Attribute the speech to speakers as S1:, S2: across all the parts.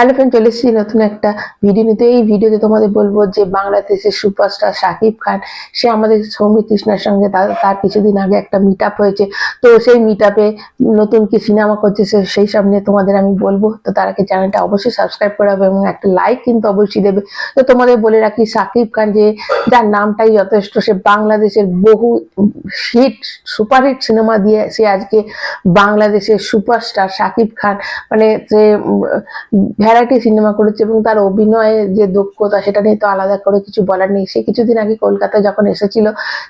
S1: Hello friend চলে এসেছি নতুন একটা ভিডিও নিতে এই ভিডিওতে তোমাদের বলব যে বাংলাদেশের সুপারস্টার শাকিব খান, সে আমাদের সৌমিত কৃষ্ণার সঙ্গে তার কিছুদিন আগে একটা মিট হয়েছে। তো সেই মিট নতুন কি সিনেমা করছে সে- সেই সব নিয়ে তোমাদের আমি বলব। তো তার আগে চ্যানেলটা অবশ্যই সাবস্ক্রাইব করে হবে এবং একটা লাইক কিন্তু অবশ্যই দেবে। তো তোমাদের বলে রাখি, শাকিব খান যে যার নামটাই যথেষ্ট, সে বাংলাদেশের বহু হিট সুপারহিট সিনেমা দিয়ে সে আজকে বাংলাদেশের সুপারস্টার শাকিব খান। মানে যে ভ্যারাইটি সিনেমা করেছে এবং তার অভিনয়ে যে দক্ষতা, সেটা নিয়ে তো আলাদা করে কিছু বলার নেই। সে কিছুদিন আগে কলকাতায় যখন এসেছিল,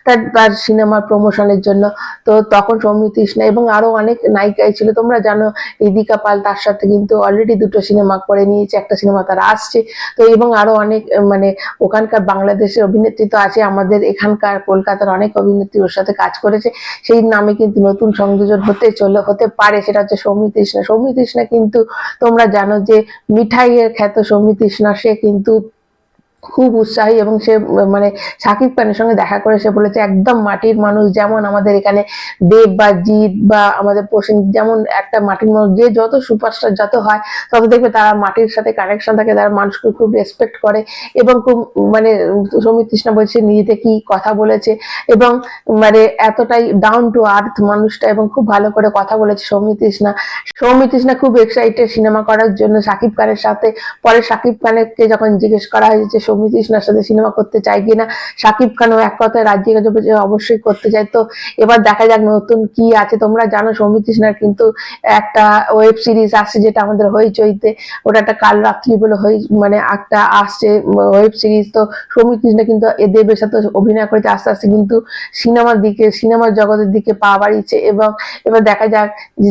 S1: তার তার সিনেমার প্রমোশনের জন্য, তো তখন সৌমিত কৃষ্ণা এবং আরও অনেক নায়িকাই ছিল। তোমরা জানো ইদিকা পাল তার সাথে কিন্তু অলরেডি দুটো সিনেমা করে নিয়েছে, একটা সিনেমা তার আসছে। তো এবং আরও অনেক মানে ওখানকার বাংলাদেশের অভিনেত্রী তো আছে, আমাদের এখানকার কলকাতার অনেক অভিনেত্রী ওর সাথে কাজ করেছে। সেই নামে কিন্তু নতুন সংযোজন হতে চলে, হতে পারে, সেটা হচ্ছে সৌমিত কৃষ্ণা সৌমিত কৃষ্ণা কিন্তু তোমরা জানো যে মিঠাইয়ের খ্যাত সমিতি সে কিন্তু খুব উৎসাহী এবং সে মানে সাকিব খানের সঙ্গে দেখা করে সে বলেছে একদম মাটির মানুষ যেমন আমাদের এখানে দেব বা জিৎ বা আমাদের প্রসেন যেমন একটা মাটির মানুষ যে যত সুপারস্টার যত হয় তত দেখবে তারা মাটির সাথে কানেকশন থাকে তারা মানুষকে খুব রেসপেক্ট করে এবং খুব মানে উম, সৌমিত কৃষ্ণা বলছে নিজেতে কি কথা বলেছে? এবং মানে এতটাই ডাউন টু আর্থ মানুষটা এবং খুব ভালো করে কথা বলেছে সৌমিত কৃষ্ণা। সৌমিত কৃষ্ণা খুব এক্সাইটেড সিনেমা করার জন্য সাকিব খানের সাথে। পরে সাকিব খানকে যখন জিজ্ঞেস করা হয়েছে কৃষ্ণার সাথে সিনেমা করতে চাই কিনা? সাকিব খানও এক কথায় রাজ্যে অবশ্যই করতে চাই তো এবার দেখা যাক নতুন কি আছে। তোমরা জানো সৌমিত কৃষ্ণার কিন্তু একটা ওয়েব সিরিজ আসছে যেটা আমাদের হইচইতে। ওটা একটা কাল রাত্রি বলে হই মানে একটা আসছে ওয়েব সিরিজ তো সৌমিত কৃষ্ণ কিন্তু দেবের সাথে অভিনয় করেছে আস্তে আস্তে কিন্তু সিনেমার দিকে, সিনেমার জগতের দিকে পা বাড়িয়েছে এবং এবার দেখা যাক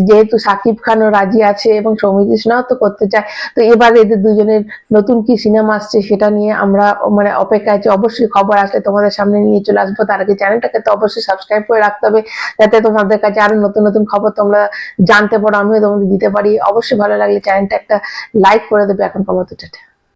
S1: যেহেতু সাকিব খানও রাজি আছে এবং সৌমিত কৃষ্ণও তো করতে চায়। তো এবার এদের দুজনের নতুন কি সিনেমা আসছে সেটা নিয়ে আমরা মানে অপেক্ষা আছি। অবশ্যই খবর আসলে তোমাদের সামনে নিয়ে চলে আসব। তার আগে চ্যানেলটাকে তো অবশ্যই সাবস্ক্রাইব করে রাখতে হবে, যাতে তোমাদের কাছে আরও নতুন নতুন খবর তোমরা জানতে পারো, আমিও তোমাদের দিতে পারি। অবশ্যই ভালো লাগলে চ্যানেলটা একটা লাইক করে দেবে। এখন কমতো